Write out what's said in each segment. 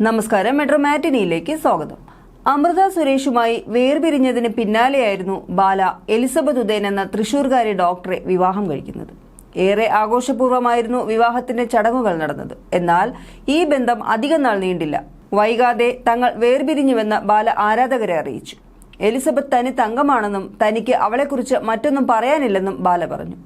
നമസ്കാരം. മെട്രോ മാറ്റിനിയിലേക്ക് സ്വാഗതം. അമൃത സുരേഷുമായി വേർപിരിഞ്ഞതിന് പിന്നാലെയായിരുന്നു ബാല എലിസബത്ത് ഉദയൻ എന്ന തൃശൂർകാരി ഡോക്ടറെ വിവാഹം കഴിക്കുന്നത്. ഏറെ ആഘോഷപൂർവമായിരുന്നു വിവാഹത്തിന്റെ ചടങ്ങുകൾ നടന്നത്. എന്നാൽ ഈ ബന്ധം അധികം നാൾ നീണ്ടില്ല. വൈകാതെ തങ്ങൾ വേർപിരിഞ്ഞുവെന്ന് ബാല ആരാധകരെ അറിയിച്ചു. എലിസബത്ത് തനി തങ്കമാണെന്നും തനിക്ക് അവളെക്കുറിച്ച് മറ്റൊന്നും പറയാനില്ലെന്നും ബാല പറഞ്ഞു.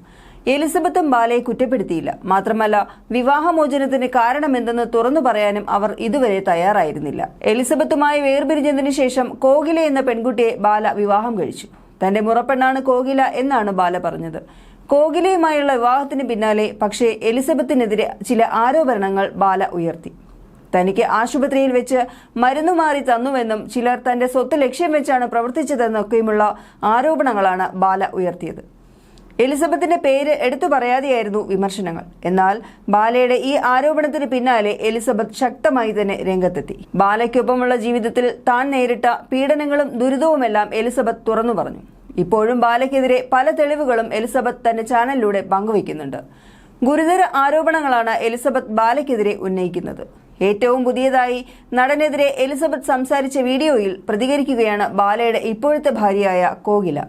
എലിസബത്തും ബാലയെ കുറ്റപ്പെടുത്തിയില്ല. മാത്രമല്ല വിവാഹമോചനത്തിന് കാരണമെന്തെന്ന് തുറന്നു പറയാനും അവർ ഇതുവരെ തയ്യാറായിരുന്നില്ല. എലിസബത്തുമായി വേർപിരിഞ്ഞതിനു ശേഷം കോകില എന്ന പെൺകുട്ടിയെ ബാല വിവാഹം കഴിച്ചു. തന്റെ മുറപ്പെണ്ണാണ് കോകില എന്നാണ് ബാല പറഞ്ഞത്. കോകിലയുമായുള്ള വിവാഹത്തിന് പിന്നാലെ പക്ഷേ എലിസബത്തിനെതിരെ ചില ആരോപണങ്ങൾ ബാല ഉയർത്തി. തനിക്ക് ആശുപത്രിയിൽ വെച്ച് മരുന്നു മാറി തന്നുവെന്നും ചിലർ തന്റെ സ്വത്ത് ലക്ഷ്യം വെച്ചാണ് പ്രവർത്തിച്ചതെന്നൊക്കെയുമുള്ള ആരോപണങ്ങളാണ് ബാല ഉയർത്തിയത്. എലിസബത്തിന്റെ പേര് എടുത്തു പറയാതെയായിരുന്നു വിമർശനങ്ങൾ. എന്നാൽ ബാലയുടെ ഈ ആരോപണത്തിന് പിന്നാലെ എലിസബത്ത് ശക്തമായി തന്നെ രംഗത്തെത്തി. ബാലയ്ക്കൊപ്പമുള്ള ജീവിതത്തിൽ താൻ നേരിട്ട പീഡനങ്ങളും ദുരിതവുമെല്ലാം എലിസബത്ത് തുറന്നു പറഞ്ഞു. ഇപ്പോഴും ബാലയ്ക്കെതിരെ പല തെളിവുകളും എലിസബത്ത് തന്റെ ചാനലിലൂടെ പങ്കുവയ്ക്കുന്നുണ്ട്. ഗുരുതര ആരോപണങ്ങളാണ് എലിസബത്ത് ബാലയ്ക്കെതിരെ ഉന്നയിക്കുന്നത്. ഏറ്റവും പുതിയതായി നടനെതിരെ എലിസബത്ത് സംസാരിച്ച വീഡിയോയിൽ പ്രതികരിക്കുകയാണ് ബാലയുടെ ഇപ്പോഴത്തെ ഭാര്യയായ കോകില.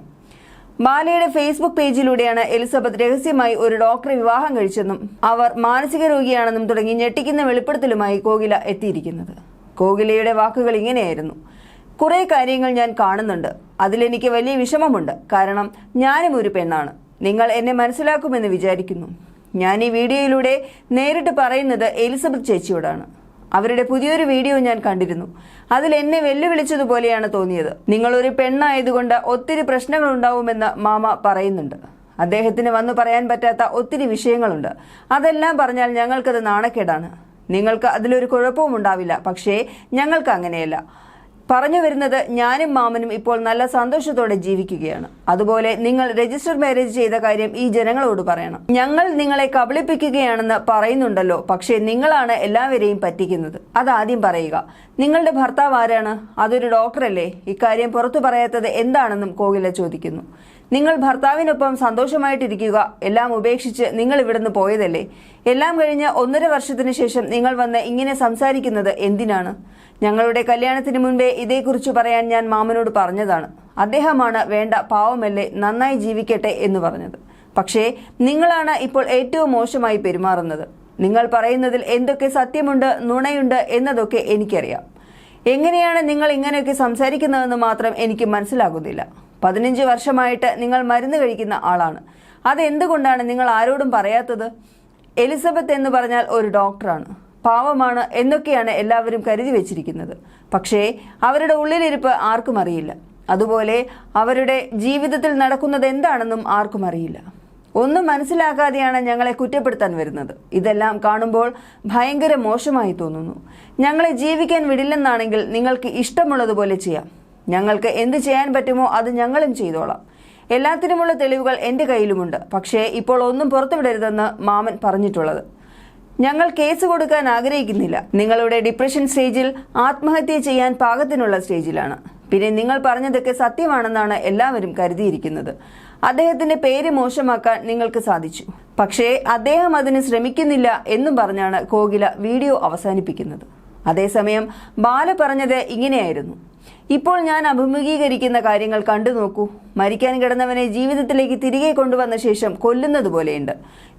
ബാലയുടെ ഫേസ്ബുക്ക് പേജിലൂടെയാണ് എലിസബത്ത് രഹസ്യമായി ഒരു ഡോക്ടറെ വിവാഹം കഴിച്ചെന്നും അവർ മാനസിക രോഗിയാണെന്നും തുടങ്ങി ഞെട്ടിക്കുന്ന വെളിപ്പെടുത്തലുമായി കോകില എത്തിയിരിക്കുന്നത്. കോകിലയുടെ വാക്കുകൾ ഇങ്ങനെയായിരുന്നു. കുറെ കാര്യങ്ങൾ ഞാൻ കാണുന്നുണ്ട്. അതിലെനിക്ക് വലിയ വിഷമമുണ്ട്. കാരണം ഞാനും ഒരു പെണ്ണാണ്. നിങ്ങൾ എന്നെ മനസ്സിലാക്കുമെന്ന് വിചാരിക്കുന്നു. ഞാൻ ഈ വീഡിയോയിലൂടെ നേരിട്ട് പറയുന്നത് എലിസബത്ത് ചേച്ചിയോടാണ്. അവരുടെ പുതിയൊരു വീഡിയോ ഞാൻ കണ്ടിരുന്നു. അതിൽ എന്നെ വെല്ലുവിളിച്ചതുപോലെയാണ് തോന്നിയത്. നിങ്ങൾ ഒരു പെണ്ണായതുകൊണ്ട് ഒത്തിരി പ്രശ്നങ്ങൾ ഉണ്ടാവുമെന്ന് മാമ പറയുന്നുണ്ട്. അദ്ദേഹത്തിന് വന്നു പറയാൻ പറ്റാത്ത ഒത്തിരി വിഷയങ്ങളുണ്ട്. അതെല്ലാം പറഞ്ഞാൽ ഞങ്ങൾക്കത് നാണക്കേടാണ്. നിങ്ങൾക്ക് അതിലൊരു കുഴപ്പവും ഉണ്ടാവില്ല. പക്ഷേ ഞങ്ങൾക്ക് അങ്ങനെയല്ല. പറഞ്ഞു വരുന്നത് ഞാനും മാമനും ഇപ്പോൾ നല്ല സന്തോഷത്തോടെ ജീവിക്കുകയാണ്. അതുപോലെ നിങ്ങൾ രജിസ്റ്റർ മാരേജ് ചെയ്ത കാര്യം ഈ ജനങ്ങളോട് പറയണം. ഞങ്ങൾ നിങ്ങളെ കബളിപ്പിക്കുകയാണെന്ന് പറയുന്നുണ്ടല്ലോ പക്ഷേ നിങ്ങളാണ് എല്ലാവരെയും പറ്റിക്കുന്നത്. അതാദ്യം പറയുക നിങ്ങളുടെ ഭർത്താവ് ആരാണ്? അതൊരു ഡോക്ടറല്ലേ ഇക്കാര്യം പുറത്തു പറയാത്തത് എന്താണെന്നും കോകില ചോദിക്കുന്നു. നിങ്ങൾ ഭർത്താവിനൊപ്പം സന്തോഷമായിട്ടിരിക്കുക. എല്ലാം ഉപേക്ഷിച്ച് നിങ്ങൾ ഇവിടുന്ന് പോയതല്ലേ? എല്ലാം കഴിഞ്ഞ് ഒന്നര വർഷത്തിന് ശേഷം നിങ്ങൾ വന്ന് ഇങ്ങനെ സംസാരിക്കുന്നത് എന്തിനാണ്? ഞങ്ങളുടെ കല്യാണത്തിന് മുൻപേ ഇതേക്കുറിച്ച് പറയാൻ ഞാൻ മാമനോട് പറഞ്ഞതാണ്. അദ്ദേഹമാണ് വേണ്ട പാവമല്ലേ നന്നായി ജീവിക്കട്ടെ എന്ന് പറഞ്ഞത്. പക്ഷേ നിങ്ങളാണ് ഇപ്പോൾ ഏറ്റവും മോശമായി പെരുമാറുന്നത്. നിങ്ങൾ പറയുന്നതിൽ എന്തൊക്കെ സത്യമുണ്ട് നുണയുണ്ട് എന്നതൊക്കെ എനിക്കറിയാം. എങ്ങനെയാണ് നിങ്ങൾ ഇങ്ങനെയൊക്കെ സംസാരിക്കുന്നതെന്ന് മാത്രം എനിക്ക് മനസ്സിലാകുന്നില്ല. പതിനഞ്ച് വർഷമായിട്ട് നിങ്ങൾ മരുന്ന് കഴിക്കുന്ന ആളാണ്. അതെന്തുകൊണ്ടാണ് നിങ്ങൾ ആരോടും പറയാത്തത്? എലിസബത്ത് എന്ന് പറഞ്ഞാൽ ഒരു ഡോക്ടറാണ്. പാവമാണ് എന്നൊക്കെയാണ് എല്ലാവരും കരുതി വെച്ചിരിക്കുന്നത്. പക്ഷേ അവരുടെ ഉള്ളിലിരിപ്പ് ആർക്കും അറിയില്ല. അതുപോലെ അവരുടെ ജീവിതത്തിൽ നടക്കുന്നത് എന്താണെന്നും ആർക്കും അറിയില്ല. ഒന്നും മനസ്സിലാക്കാതെയാണ് ഞങ്ങളെ കുറ്റപ്പെടുത്താൻ വരുന്നത്. ഇതെല്ലാം കാണുമ്പോൾ ഭയങ്കര മോശമായി തോന്നുന്നു. ഞങ്ങളെ ജീവിക്കാൻ വിടില്ലെന്നാണെങ്കിൽ നിങ്ങൾക്ക് ഇഷ്ടമുള്ളതുപോലെ ചെയ്യാം. ഞങ്ങൾക്ക് എന്ത് ചെയ്യാൻ പറ്റുമോ അത് ഞങ്ങളും ചെയ്തോളാം. എല്ലാത്തിനുമുള്ള തെളിവുകൾ എന്റെ കയ്യിലുമുണ്ട്. പക്ഷേ ഇപ്പോൾ ഒന്നും പുറത്തുവിടരുതെന്ന് മാമൻ പറഞ്ഞിട്ടുള്ളത്. ഞങ്ങൾ കേസ് കൊടുക്കാൻ ആഗ്രഹിക്കുന്നില്ല. നിങ്ങളുടെ ഡിപ്രഷൻ സ്റ്റേജിൽ ആത്മഹത്യ ചെയ്യാൻ പാകത്തിനുള്ള സ്റ്റേജിലാണ്. പിന്നെ നിങ്ങൾ പറഞ്ഞതൊക്കെ സത്യമാണെന്നാണ് എല്ലാവരും കരുതിയിരിക്കുന്നത്. അദ്ദേഹത്തിന്റെ പേര് മോശമാക്കാൻ നിങ്ങൾക്ക് സാധിച്ചു. പക്ഷേ അദ്ദേഹം അതിന് ശ്രമിക്കുന്നില്ല എന്നും പറഞ്ഞാണ് കോകില വീഡിയോ അവസാനിപ്പിക്കുന്നത്. അതേസമയം ബാല പറഞ്ഞത് ഇങ്ങനെയായിരുന്നു. ഇപ്പോൾ ഞാൻ അഭിമുഖീകരിക്കുന്ന കാര്യങ്ങൾ കണ്ടു നോക്കൂ. മരിക്കാൻ കിടന്നവനെ ജീവിതത്തിലേക്ക് തിരികെ കൊണ്ടുവന്ന ശേഷം കൊല്ലുന്നത് പോലെയുണ്ട്.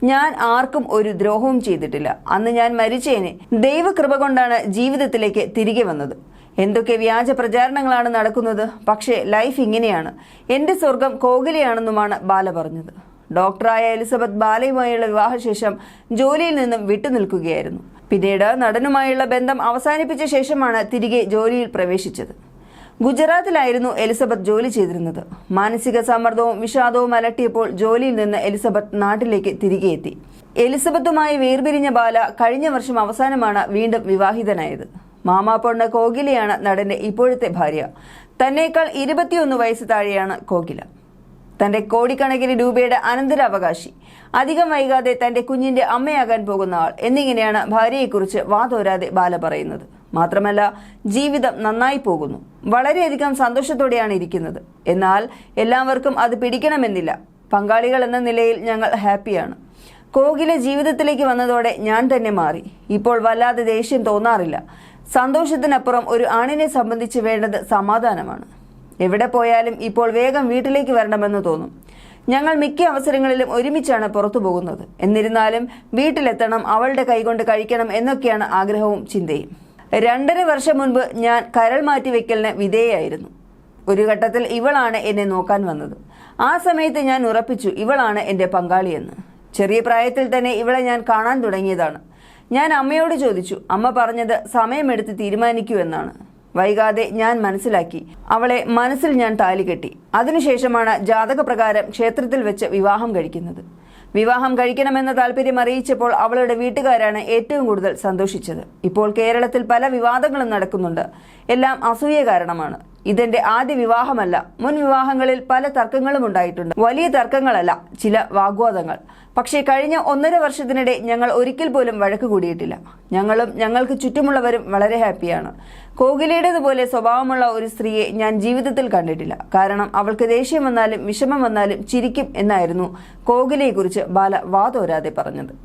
ഞാൻ ആർക്കും ഒരു ദ്രോഹവും ചെയ്തിട്ടില്ല. അന്ന് ഞാൻ മരിച്ചേനെ ദൈവകൃപ കൊണ്ടാണ് ജീവിതത്തിലേക്ക് തിരികെ വന്നത്. എന്തൊക്കെ വ്യാജ പ്രചാരണങ്ങളാണ് നടക്കുന്നത്. പക്ഷേ ലൈഫ് ഇങ്ങനെയാണ്. എന്റെ സ്വർഗം കോകിലയാണെന്നുമാണ് ബാല പറഞ്ഞത്. ഡോക്ടറായ എലിസബത്ത് ബാലയുമായുള്ള വിവാഹശേഷം ജോലിയിൽ നിന്നും വിട്ടുനിൽക്കുകയായിരുന്നു. പിന്നീട് നടനുമായുള്ള ബന്ധം അവസാനിപ്പിച്ച ശേഷമാണ് തിരികെ ജോലിയിൽ പ്രവേശിച്ചത്. ഗുജറാത്തിലായിരുന്നു എലിസബത്ത് ജോലി ചെയ്തിരുന്നത്. മാനസിക സമ്മർദ്ദവും വിഷാദവും അലട്ടിയപ്പോൾ ജോലിയിൽ നിന്ന് എലിസബത്ത് നാട്ടിലേക്ക് തിരികെ എത്തി. എലിസബത്തുമായി വേർപിരിഞ്ഞ ബാല കഴിഞ്ഞ വർഷം അവസാനമാണ് വീണ്ടും വിവാഹിതനായത്. മാമാപ്പൊണ്ണ് കോകിലയാണ് നടന്റെ ഇപ്പോഴത്തെ ഭാര്യ. തന്നേക്കാൾ ഇരുപത്തിയൊന്ന് വയസ്സ് താഴെയാണ് കോകില. തന്റെ കോടിക്കണക്കിന് രൂപയുടെ അനന്തരാവകാശി. അധികം വൈകാതെ തന്റെ കുഞ്ഞിന്റെ അമ്മയാകാൻ പോകുന്ന ആൾ. എന്നിങ്ങനെയാണ് ഭാര്യയെക്കുറിച്ച് വാതോരാതെ ബാല പറയുന്നത്. മാത്രമല്ല ജീവിതം നന്നായി പോകുന്നു. വളരെയധികം സന്തോഷത്തോടെയാണ് ഇരിക്കുന്നത്. എന്നാൽ എല്ലാവർക്കും അത് പിടിക്കണമെന്നില്ല. പങ്കാളികൾ എന്ന നിലയിൽ ഞങ്ങൾ ഹാപ്പിയാണ്. കോകിലെ ജീവിതത്തിലേക്ക് വന്നതോടെ ഞാൻ തന്നെ മാറി. ഇപ്പോൾ വല്ലാതെ ദേഷ്യം തോന്നാറില്ല. സന്തോഷത്തിനപ്പുറം ഒരു ആണിനെ സംബന്ധിച്ച് വേണ്ടത് സമാധാനമാണ്. എവിടെ പോയാലും ഇപ്പോൾ വേഗം വീട്ടിലേക്ക് വരണമെന്ന് തോന്നും. ഞങ്ങൾ മിക്ക അവസരങ്ങളിലും ഒരുമിച്ചാണ് പുറത്തു പോകുന്നത്. എന്നിരുന്നാലും വീട്ടിലെത്തണം അവളുടെ കൈകൊണ്ട് കഴിക്കണം എന്നൊക്കെയാണ് ആഗ്രഹവും ചിന്തയും. രണ്ടര വർഷം മുൻപ് ഞാൻ കരൾ മാറ്റിവെക്കലിന് വിധേയായിരുന്നു. ഒരു ഘട്ടത്തിൽ ഇവളാണ് എന്നെ നോക്കാൻ വന്നത്. ആ സമയത്ത് ഞാൻ ഉറപ്പിച്ചു ഇവളാണ് എന്റെ പങ്കാളിയെന്ന്. ചെറിയ പ്രായത്തിൽ തന്നെ ഇവളെ ഞാൻ കാണാൻ തുടങ്ങിയതാണ്. ഞാൻ അമ്മയോട് ചോദിച്ചു അമ്മ പറഞ്ഞത് സമയമെടുത്ത് തീരുമാനിക്കൂ എന്നാണ്. വൈകാതെ ഞാൻ മനസ്സിലാക്കി അവളെ മനസ്സിൽ ഞാൻ താലി കെട്ടി. അതിനുശേഷമാണ് ജാതകപ്രകാരം ക്ഷേത്രത്തിൽ വെച്ച് വിവാഹം കഴിക്കുന്നത്. വിവാഹം കഴിക്കണമെന്ന താല്പര്യം അറിയിച്ചപ്പോൾ അവളുടെ വീട്ടുകാരാണ് ഏറ്റവും കൂടുതൽ സന്തോഷിച്ചത്. ഇപ്പോൾ കേരളത്തിൽ പല വിവാദങ്ങളും നടക്കുന്നുണ്ട്. എല്ലാം അസൂയ കാരണമാണ്. ഇതെന്റെ ആദ്യ വിവാഹമല്ല. മുൻ വിവാഹങ്ങളിൽ പല തർക്കങ്ങളും ഉണ്ടായിട്ടുണ്ട്. വലിയ തർക്കങ്ങളല്ല ചില വാഗ്വാദങ്ങൾ. പക്ഷേ കഴിഞ്ഞ ഒന്നര വർഷത്തിനിടെ ഞങ്ങൾ ഒരിക്കൽ പോലും വഴക്ക് കൂടിയിട്ടില്ല. ഞങ്ങളും ഞങ്ങൾക്ക് ചുറ്റുമുള്ളവരും വളരെ ഹാപ്പിയാണ്. കോകിലയുടേതുപോലെ സ്വഭാവമുള്ള ഒരു സ്ത്രീയെ ഞാൻ ജീവിതത്തിൽ കണ്ടിട്ടില്ല. കാരണം അവൾക്ക് ദേഷ്യം വന്നാലും വിഷമം വന്നാലും ചിരിക്കും എന്നായിരുന്നു കോകിലയെക്കുറിച്ച് ബാല വാതോരാതെ പറഞ്ഞത്.